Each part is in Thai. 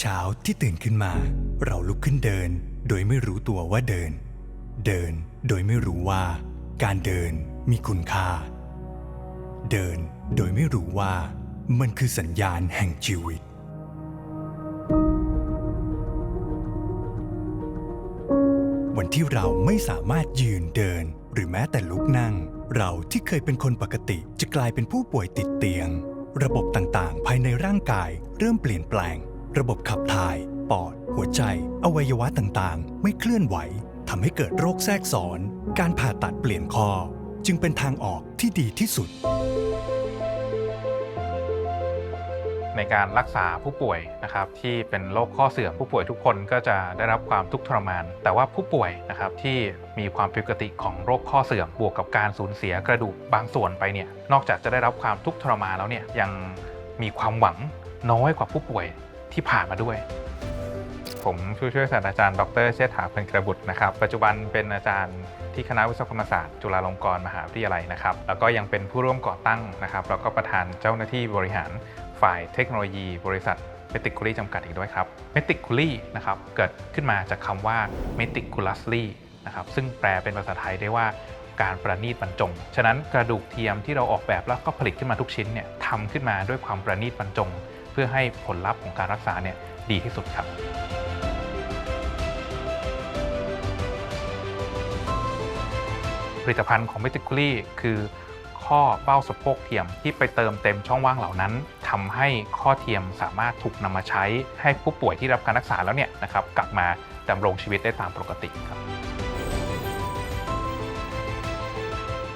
เช้าที่ตื่นขึ้นมา เราลุกขึ้นเดิน โดยไม่รู้ตัวว่าเดิน เดินโดยไม่รู้ว่า การเดินมีคุณค่า เดินโดยไม่รู้ว่า มันคือสัญญาณแห่งชีวิต วันที่เราไม่สามารถยืนเดินหรือแม้แต่ลุกนั่ง เราที่เคยเป็นคนปกติจะกลายเป็นผู้ป่วยติดเตียง ระบบต่างๆ ภายในร่างกายเริ่มเปลี่ยนแปลง ระบบขับถ่าย ปอด หัวใจ อวัยวะต่างๆ ไม่เคลื่อนไหวทำให้เกิดโรคแทรกซ้อน การผ่าตัดเปลี่ยนคอ จึงเป็นทางออกที่ดีที่สุด ในการรักษาผู้ป่วยนะครับที่เป็นโรคข้อเสื่อมผู้ป่วยทุกคนก็จะได้รับความทุกข์ทรมาน แต่ว่าผู้ป่วยนะครับที่มีความผิดปกติของโรคข้อเสื่อมบวกกับการสูญเสียกระดูกบางส่วนไปเนี่ยนอกจากจะได้รับความทุกข์ทรมานแล้วเนี่ยยังมีความหวังน้อยกว่าผู้ป่วย ที่ผ่านมาด้วย ผมผู้ช่วยศาสตราจารย์ ดรเชษฐาเพ็ญกระบุตรนะครับ ปัจจุบันเป็นอาจารย์ที่คณะวิศวกรรมศาสตร์จุฬาลงกรณ์มหาวิทยาลัยนะครับ แล้วก็ยังเป็นผู้ร่วมก่อตั้งนะครับ แล้วก็ประธานเจ้าหน้าที่บริหารฝ่ายเทคโนโลยี บริษัท Meticulous จำกัดอีกด้วยครับ Meticulous นะครับเกิดขึ้นมาจากคำว่า meticulously นะครับซึ่งแปลเป็นภาษาไทยได้ว่าการประณีตบรรจง ฉะนั้นกระดูกเทียมที่เราออกแบบแล้วก็ผลิตขึ้นมาทุกชิ้นเนี่ยทำขึ้นมาด้วยความประณีตบรรจง พื่อให้ผลลัพธ์ของการรักษาเนี่ยดีที่สุดครับผลิตภัณฑ์ของ m e t i c u l y คือข้อเบ้าสะโพกเทียมที่ไปเติมเต็มช่องว่างเหล่านั้นทำให้ข้อเทียมสามารถถูกนำมาใช้ให้ผู้ป่วยที่รับการรักษาแล้วเนี่ยนะครับกลับมาดำรงชีวิตได้ตามปกติครับ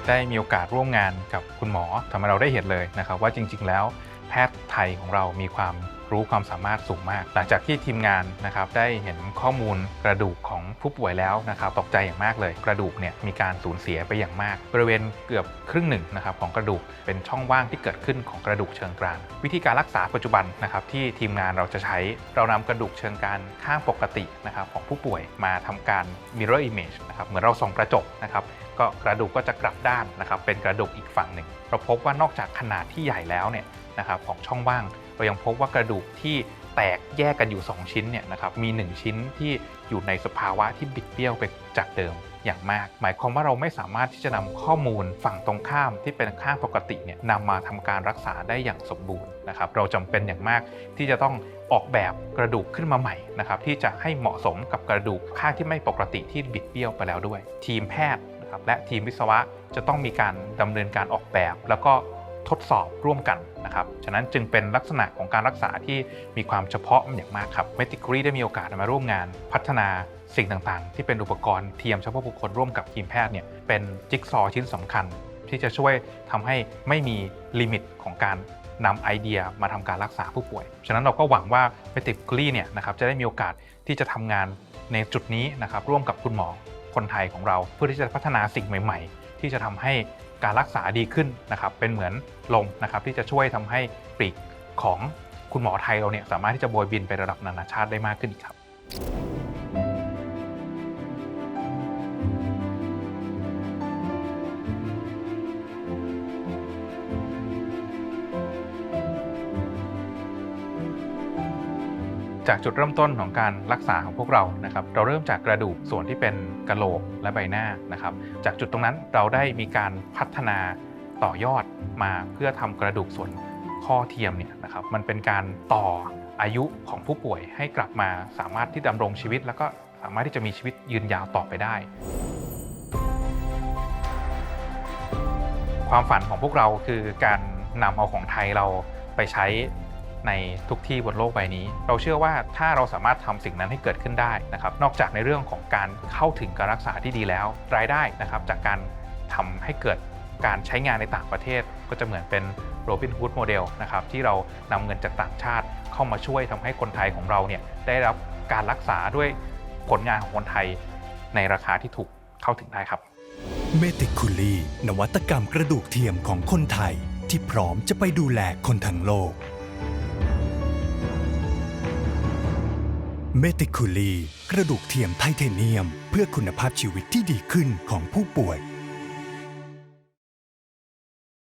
ได้มีโอกาสร่วมงานกับคุณหมอทำให้เราได้เห็นเลยนะครับ ว่าจริง ๆ แล้ว แพทย์ไทยของเรามีความ รู้ความสามารถสูงมาก หลังจากที่ทีมงานนะครับได้เห็นข้อมูลกระดูกของผู้ป่วยแล้วนะครับตกใจอย่างมากเลย กระดูกเนี่ยมีการสูญเสียไปอย่างมาก บริเวณเกือบครึ่งหนึ่งนะครับของกระดูกเป็นช่องว่างที่เกิดขึ้นของกระดูกเชิงกรานวิธีการรักษาปัจจุบันนะครับที่ทีมงานเราจะใช้เรานำกระดูกเชิงกรานข้างปกตินะครับของผู้ป่วยมาทำการ mirror image นะครับเหมือนเราส่องกระจกนะครับก็กระดูกก็จะกลับด้านนะครับเป็นกระดูกอีกฝั่งหนึ่งเราพบว่านอกจากขนาดที่ใหญ่แล้วเนี่ยนะครับของช่องว่างเรายังพบว่ากระดูกที่แตกแยกกันอยู่ 2 ชิ้นเนี่ยนะครับมี 1 ชิ้นที่อยู่ในสภาวะที่บิดเบี้ยวไปจากเดิมอย่างมาก หมายความว่าเราไม่สามารถที่จะนำข้อมูลฝั่งตรงข้ามที่เป็นข้างปกติเนี่ยนำมาทำการรักษาได้อย่างสมบูรณ์นะครับ เราจำเป็นอย่างมากที่จะต้องออกแบบกระดูกขึ้นมาใหม่นะครับที่จะให้เหมาะสมกับกระดูกข้างที่ไม่ปกติที่บิดเบี้ยวไปแล้วด้วย ทีมแพทย์นะครับและทีมวิศวะจะต้องมีการดำเนินการออกแบบ แล้วก็ ทดสอบร่วมกันนะครับ ฉะนั้นจึงเป็นลักษณะของการรักษาที่มีความเฉพาะอย่างมากครับ m e t i c u r y ได้มีโอกาสมาร่วมงาน พัฒนาสิ่งต่างๆ ที่เป็นอุปกรณ์เทียมเฉพาะบุคคลร่วมกับทีมแพทย์เนี่ยเป็นจิ๊กซอว์ชิ้นสำคัญ ที่จะช่วยทำให้ไม่มีลิมิตของการนำไอเดียมาทำการรักษาผู้ป่วย ฉะนั้นเราก็หวังว่า m e t i c u r y เนี่ยนะครับจะได้มีโอกาสที่จะทำงานในจุดนี้นะครับร่วมกับคุณหมอคนไทยของเราเพื่อที่จะพัฒนาสิ่งใหม่ ๆ ที่จะทำให้การรักษาดีขึ้นนะครับเป็นเหมือนลมนะครับที่จะช่วยทำให้ปลีกของคุณหมอไทยเราเนี่ยสามารถที่จะโบยบินไประดับนานาชาติได้มากขึ้นอีกครับ จากจุดเริ่มต้นของการรักษาของพวกเรานะครับเราเริ่มจากกระดูกส่วนที่เป็นกะโหลกและใบหน้านะครับจากจุดตรงนั้นเราได้มีการพัฒนาต่อยอดมาเพื่อทำกระดูกส่วนข้อเทียมเนี่ยนะครับมันเป็นการต่ออายุของผู้ป่วยให้กลับมาสามารถที่ดำรงชีวิต แล้วก็สามารถที่จะมีชีวิตยืนยาวต่อไปได้ ความฝันของพวกเราคือการนำเอาของไทยเราไปใช้ ในทุกที่บนโลกใบนี้ เราเชื่อว่าถ้าเราสามารถทำสิ่งนั้นให้เกิดขึ้นได้นะครับนอกจากในเรื่องของการเข้าถึงการรักษาที่ดีแล้ว รายได้นะครับจากการทำให้เกิดการใช้งานในต่างประเทศ ก็จะเหมือนเป็นโรบินฮูดโมเดลนะครับที่เรานำเงินจากต่างชาติเข้ามาช่วยทำให้คนไทยของเราเนี่ยได้รับการรักษาด้วยผลงานของคนไทยในราคาที่ถูกเข้าถึงได้ครับเมติคุลีนวัตกรรมกระดูกเทียมของคนไทย ที่พร้อมจะไปดูแลคนทั้งโลก เมติคูลี กระดูกเทียมไทเทเนียม เพื่อคุณภาพชีวิตที่ดีขึ้นของผู้ป่วย